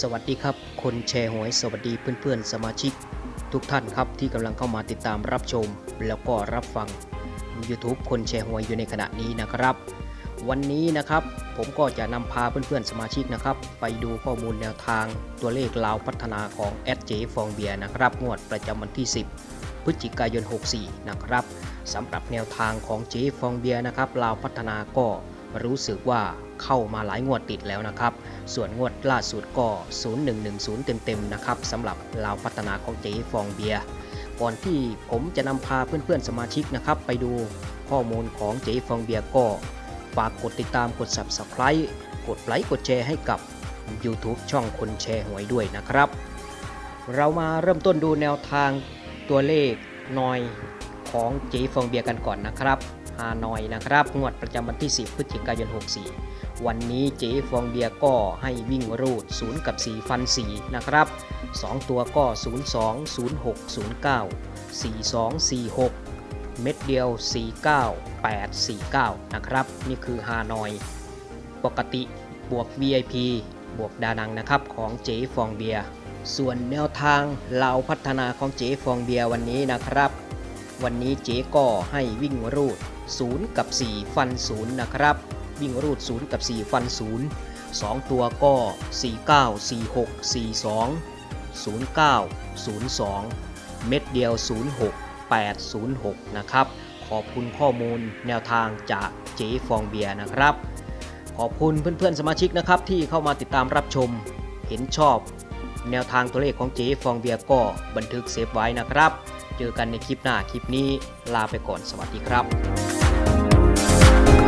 สวัสดีครับ คนแชร์หวยสวัสดีเพื่อนๆ สมาชิก ทุกท่านครับที่กำลังเข้ามาติดตามรับชม แล้วก็รับฟัง YouTube คนแชร์หวยอยู่ในขณะนี้นะครับ วันนี้นะครับผมก็จะนำพาเพื่อนๆ สมาชิกนะครับ ไปดูข้อมูลแนวทางตัวเลขลาวพัฒนาของแอดเจฟองเบียนะครับ งวดประจำวันที่ 10 พฤศจิกายน 64 นะครับสำหรับแนวทางของเจฟองเบียนะครับลาวพัฒนาก็ รู้สึกว่าเข้ามาหลายงวดติดแล้วนะครับ ส่วนงวดล่าสุดก็ 0110 เต็มๆนะครับสำหรับลาวพัฒนาของเจฟองเบียก่อนที่ผมจะนำพาเพื่อนๆสมาชิกนะครับ ไปดูข้อมูลของเจฟองเบียก็ฝากกดติดตามกด Subscribe กดไลค์กดแชร์ให้กับ YouTube ช่องคนแชร์หวยด้วยนะครับ เรามาเริ่มต้นดูแนวทางตัวเลขนอยของเจฟองเบียกันก่อนนะครับ ฮานอยนะครับงวดประจำวันที่ 10 พฤศจิกายน 64 วันนี้เจฟองเบียก็ให้วิ่งรูด 0 กับ 4 ฟัน 4 นะครับ 2 ตัวก็ 02 06 09 42 46 เม็ดเดียว 49 8 49 นะครับ นี่คือฮานอย ปกติบวก VIP บวกดานังนะครับของเจฟองเบียส่วนแนวทางเราพัฒนาของเจฟองเบียวันนี้นะครับ วันนี้เจก็ให้วิ่งรูด 0 กับ 4 ฟัน 0 นะครับ วิ่งรูด 0 กับ 4 ฟัน 0 2 ตัวก็ 49 46 42 09 02 เม็ดเดียว 06 806 นะครับ ขอบคุณข้อมูลแนวทางจากเจฟองเบียนะครับ ขอบคุณเพื่อนๆสมาชิกนะครับที่เข้ามาติดตามรับชม เห็นชอบแนวทางตัวเลขของเจฟองเบียก็บันทึกเซฟไว้นะครับ เจอกันในคลิปหน้าคลิปนี้ลาไปก่อนสวัสดีครับ Thank you.